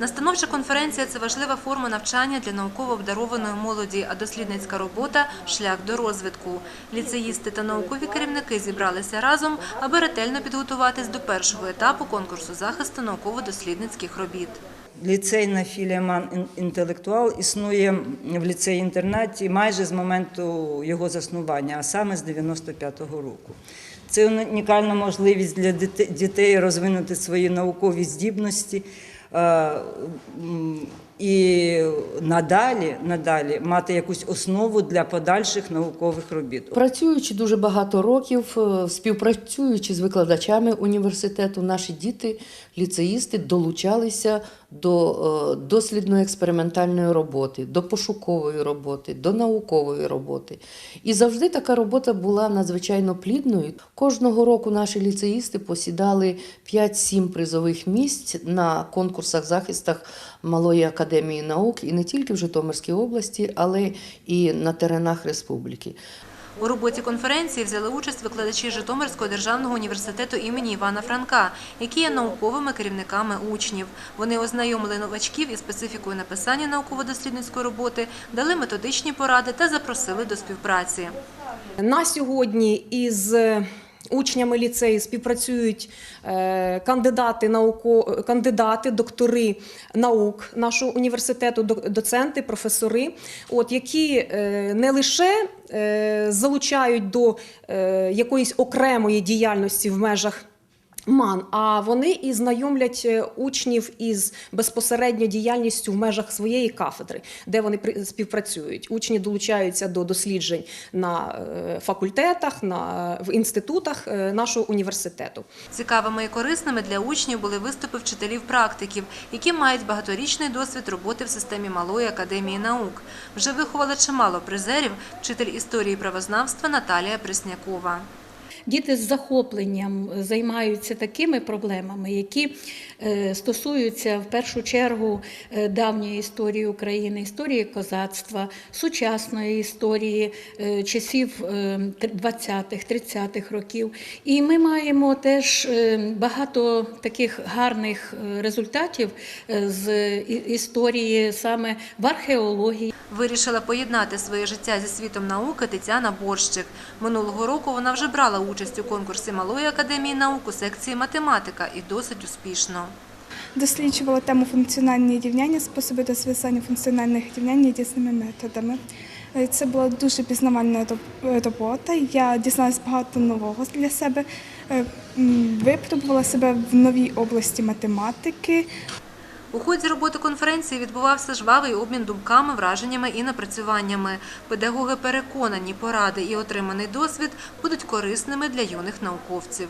Настановча конференція це важлива форма навчання для науково обдарованої молоді, а дослідницька робота шлях до розвитку. Ліцеїсти та наукові керівники зібралися разом, аби ретельно підготуватись до першого етапу конкурсу захисту науково-дослідницьких робіт. Ліцейна філія «Ман інтелектуал існує в ліцеї-інтернаті майже з моменту його заснування, а саме з 95-го року. Це унікальна можливість для дітей розвинути свої наукові здібності і надалі, надалі мати якусь основу для подальших наукових робіт. Працюючи дуже багато років, е, співпрацюючи з викладачами університету, наші діти, ліцеїсти долучалися до е, дослідно-експериментальної роботи, до пошукової роботи, до наукової роботи. І завжди така робота була надзвичайно плідною. Кожного року наші ліцеїсти посідали 5-7 призових місць на конкурсах захистах Малої академії наук і не тільки в Житомирській області, але і на теренах республіки. У роботі конференції взяли участь викладачі Житомирського державного університету імені Івана Франка, які є науковими керівниками учнів. Вони ознайомили новачків із специфікою написання науково-дослідницької роботи, дали методичні поради та запросили до співпраці. На сьогодні із учнями ліцею співпрацюють е, кандидати науко, кандидати, доктори наук нашого університету, доценти, професори, от які е, не лише е, залучають до якоїсь окремої діяльності в межах. МАН, а вони і знайомлять е, учнів із безпосередньо діяльністю в межах своєї кафедри, де вони співпрацюють. Учні долучаються до досліджень на е, факультетах, на в інститутах е, нашого університету. Цікавими і корисними для учнів були виступи вчителів-практиків, які мають багаторічний досвід роботи в системі Малої академії наук. Вже виховала чимало призерів вчитель історії правознавства Наталія Преснякова. Діти з захопленням займаються такими проблемами, які е, стосуються в першу чергу е, давньої історії України, історії козацтва, сучасної історії е, часів е, 20-х, 30-х років. І ми маємо теж багато таких гарних результатів з історії саме в археології. Вирішила поєднати своє життя зі світом науки Тетяна Борщик. Минулого року вона вже брала участь у конкурсі Малої академії наук у секції математика і досить успішно. Досліджувала тему функціональні рівняння, способи розв'язання функціональних рівнянь різними методами. Е, Це була дуже пізнавальна роб- робота. Я дізналась багато нового для себе, Е, випробувала себе в новій області математики, У ході роботи конференції відбувався жвавий обмін думками, враженнями і напрацюваннями. Педагоги переконані, поради і отриманий досвід будуть корисними для юних науковців.